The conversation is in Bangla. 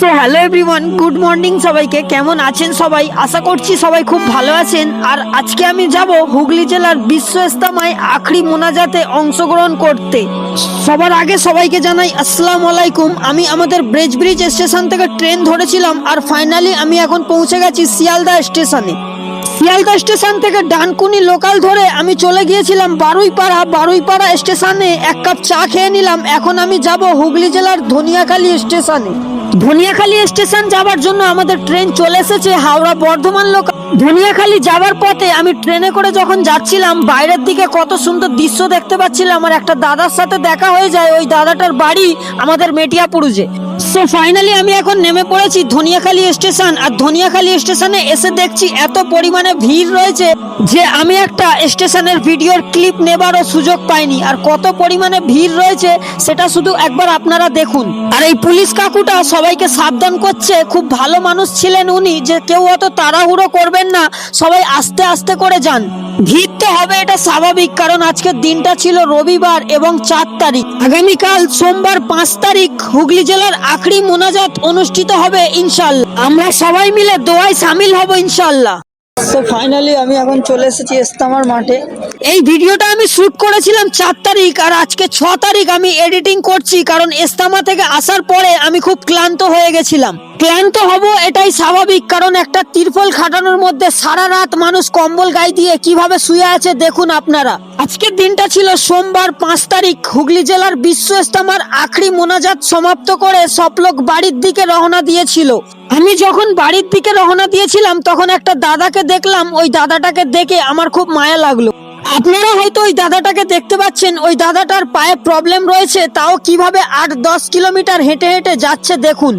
So hello everyone good morning সবাইকে। কেমন আছেন সবাই? আশা করছি সবাই খুব ভালো আছেন। আর আজকে আমি যাব হুগলি জেলার বিশ্ব ইস্তামায় আখড়ি মোনাজাতে অংশগ্রহণ করতে। সবার আগে সবাইকে জানাই আসসালামু আলাইকুম। আমি আমাদের ব্রিজ স্টেশন থেকে ট্রেন ধরেছিলাম আর ফাইনালি আমি এখন পৌঁছে গেছি শিয়ালদা স্টেশনে। শিয়ালদা স্টেশন থেকে ডানকুনি লোকাল ধরে আমি চলে গিয়েছিলাম বারুইপাড়া। বারুইপাড়া স্টেশনে এক কাপ চা খেয়ে নিলাম। এখন আমি যাব হুগলি জেলার ধনিয়াখালী স্টেশনে। ধনিয়াখালী স্টেশন যাবার জন্য আমাদের ট্রেন চলে এসেছে, হাওড়া বর্ধমান লোক ধনিয়াখালী যাবার পথে আমি ট্রেনে করে যখন যাচ্ছিলাম, বাইরের দিকে কত সুন্দর দৃশ্য দেখতে পাচ্ছিলাম আমার একটা দাদার সাথে দেখা হয়ে যায়, ওই দাদাটার বাড়ি আমাদের মেটিয়াপুরুজে। সো ফাইনালি আমি এখন নেমে পড়েছি ধনিয়াখালী স্টেশন। আর ধনিয়াখালী স্টেশনে এসে দেখছি এত পরিমাণে ভিড় রয়েছে যে আমি একটা স্টেশনের ভিডিওর ক্লিপ নেবারও সুযোগ পাইনি। আর কত পরিমাণে ভিড় রয়েছে সেটা শুধু একবার আপনারা দেখুন। আর এই পুলিশ কাকুটা সবাইকে সাবধান করছে। খুব ভালো মানুষ ছিলেন উনি যে কেউ অত তাড়াহুড়ো করবেন না। সবাই আস্তে আস্তে করে যান। ভিড় তো হবে, এটা স্বাভাবিক। কারণ আজকের দিনটা ছিল রবিবার এবং চার তারিখ। আগামীকাল সোমবার পাঁচ তারিখ হুগলি জেলার আখড়ি মোনাজাত অনুষ্ঠিত হবে ইনশাল্লাহ আমরা সবাই মিলে দোয়ায় সামিল হব ইনশাল্লাহ তো ফাইনালি আমি এখন চলে এসেছি ইস্তামার মাঠে। এই ভিডিওটা আমি শুট করেছিলাম চার তারিখ আর আজকে ছ তারিখ আমি এডিটিং করছি কারণ ইস্তামা থেকে আসার পরে আমি খুব ক্লান্ত হয়ে গেছিলাম। ক্লান্ত হব, এটাই স্বাভাবিক। কারণ একটা তিরফল খাটানোর মধ্যে সারা রাত মানুষ কম্বল গায়ে দিয়ে কীভাবে শুয়ে আছে দেখুন আপনারা। আজকের দিনটা ছিল সোমবার পাঁচ তারিখ। হুগলি জেলার বিশ্ব ইস্তামার আখড়ি মোনাজাত সমাপ্ত করে সব লোক বাড়ির দিকে রওনা দিয়েছিল। আমি যখন বাড়ির দিকে রওনা দিয়েছিলাম, তখন একটা দাদাকে দেখলাম। ওই দাদাটাকে দেখে আমার খুব মায়া লাগল। আপনারা হয়তো ওই দাদাটাকে দেখতে পাচ্ছেন। ওই দাদাটার পায়ে প্রবলেম রয়েছে। তাও কীভাবে আট দশ কিলোমিটার হেঁটে হেঁটে যাচ্ছে দেখুন।